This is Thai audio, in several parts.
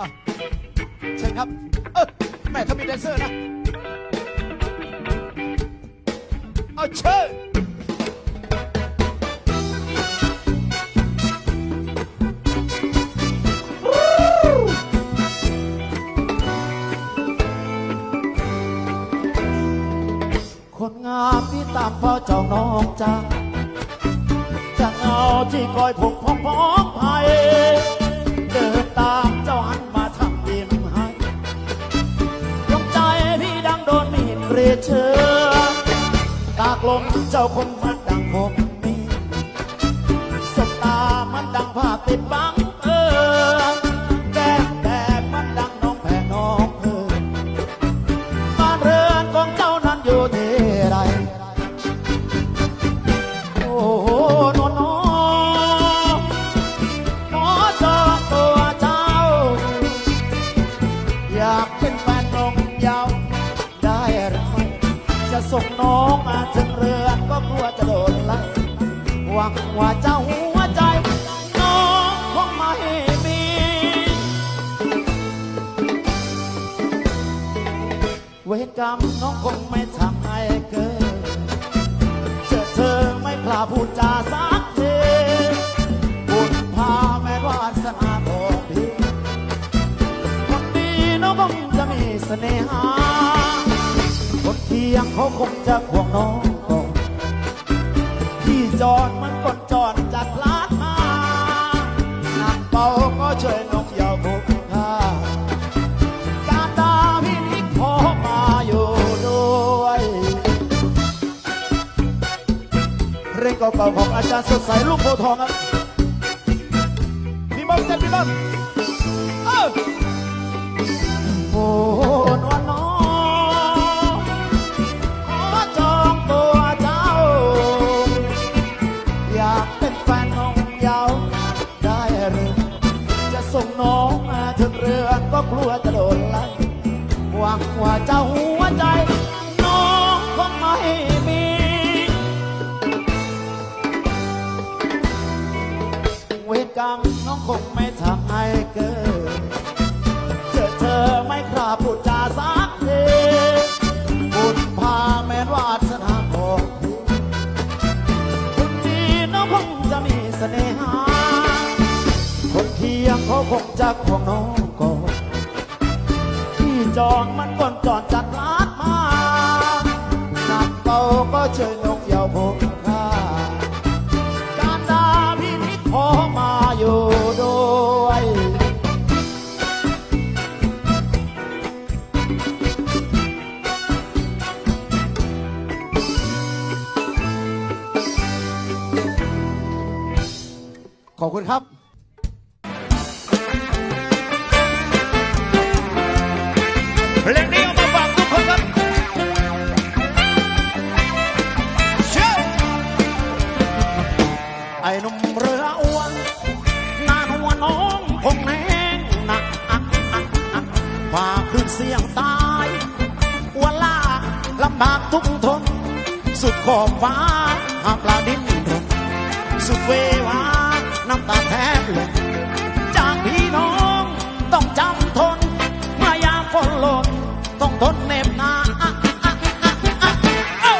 อะเชิญครับ เออแม่เขามีแดนเซอร์นะ เอาเชิญคนงามที่ตามเฝ้าเจ้าน้องจังจะเงาที่คอยผมพ้องพ้องไผ รีเชือตากลมเจ้าคงมันดังผมมีสตามันดังผ้าติดบัง ส่งน้องมาถึงเรือนก็กลัวจะโดนไล่หวังว่าเจ้าหัวใจ น้องคงไม่มี เวรกรรมน้องคงไม่ทำให้เกิด เขาคงจะห่วงน้องก่อนที่จอดมันกดจอดจากลาดมาหนักเบาก็ช่วยนกเหยาวบุกค่าการดาพี่นิกขอมาอยู่ด้วย เพลงเก่าๆของอาจารย์สดใสลูกโพทองครับพี่บอลเซนพี่บอล กรรมน้องคงไม่ทำให้เกิดเจอเธอไม่กล้าพูดจาสักทีบุญพาแม้นวาสนาของพี่คนดีน้องคงจะมีเสน่หา คนเคียงเขาคงจะห่วงน้องก่อนที่จองมันก่อนจอดจัดลาดมาหนักเบาก็เชยนกเยาวผม อบคุณครับเพลงนี้เอามาฝากทุกคนครับเชื่อไอ้หนุ่มเรืออ้วนหน้าหัวน้องคงแห้งหนักอักอักอักว่าคลื่นเสียงตายอ้วนลากลำบากทุกทน สุดขอบฟ้าหาปลาดิ้นรนสุดเววา น้ำตาแทบหล่นจากพี่น้องต้องจำทนมื่อยามฝนหล่นต้องทนเน็บหนาอะอะอะอะเอ้า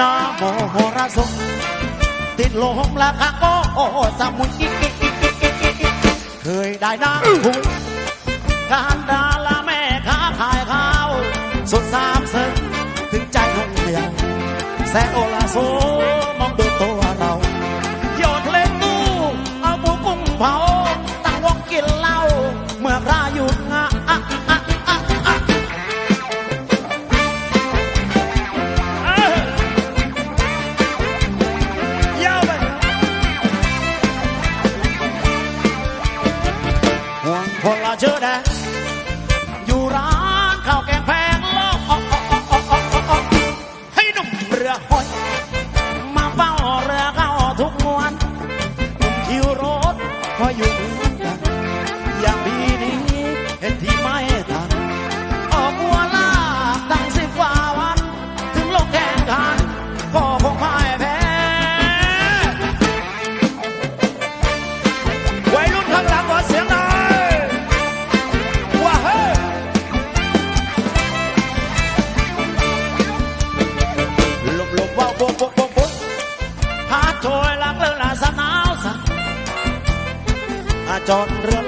นาโมโหระสงติดลมละคะโอสมุนกิกกิกกิกกิกเคยได้นางคุ การดาลาแม่ค้าขายข้าวสดสามเสนถึงใจลงเดียวแสงโอลาโซ เข้าทุกมวนหนุ่มคิวรถคอยอยู่ จอดเรือ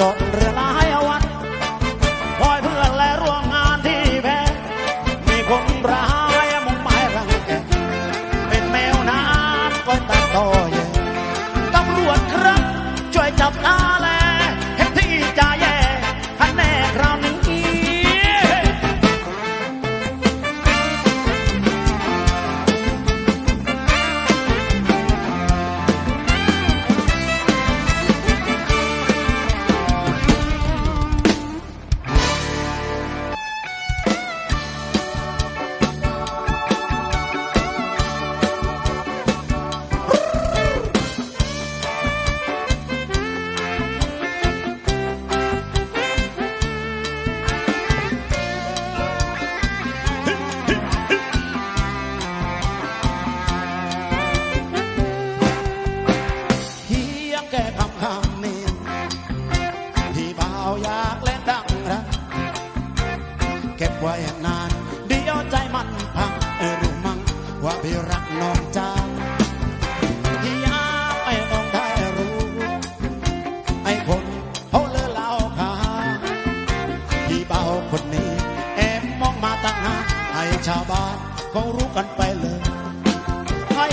จดเรือลายวันคอยเพื่อนและร่วมงานที่แพ้มีคนร้ายมุงหมายรังแกเป็นแมวนานก็ตัดต่อยตำรวจครับ ช่วยจับตา คนนี้ แอบมองมาตั้งหาให้ชาวบ้านเขารู้กันไปเลยให้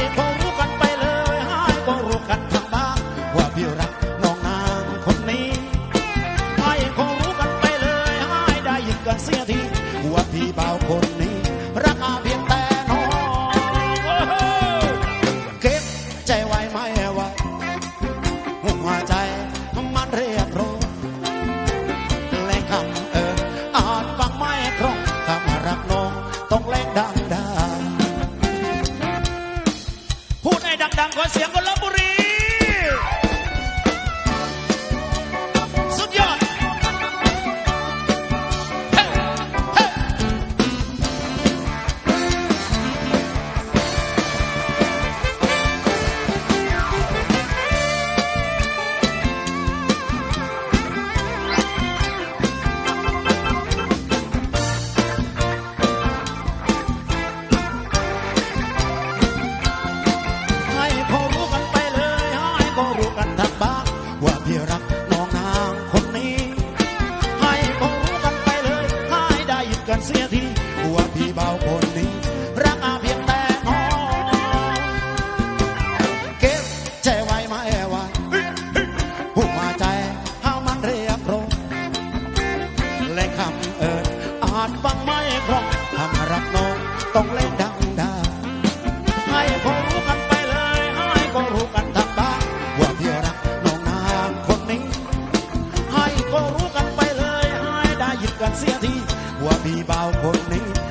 กันเสียทีว่ามีบ่าวคนนี้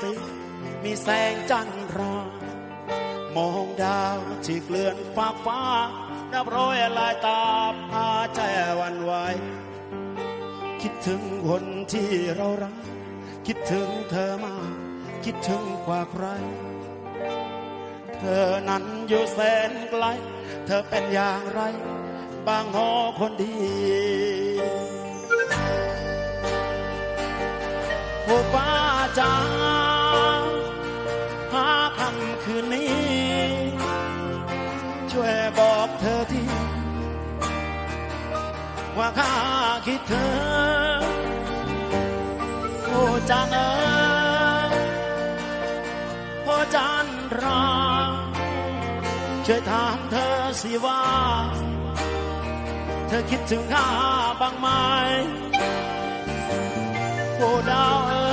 สีมีแสงจันทร์รามองดาวที่เกลื่อนฟ้าฟ้า นับร้อยลายตาพาใจวันไหวคิดถึงคนที่เรารัก คิดถึงเธอมาก คิดถึงกว่าใคร เธอนั้นอยู่แสนไกล เธอเป็นอย่างไร บางหอคนดี ว่าข้าคิดเธอโอ้จันเออโอ้จันรังช่วยถามเธอสิว่า เธอคิดถึงข้าบ้างไหมโอ้ดาวเออ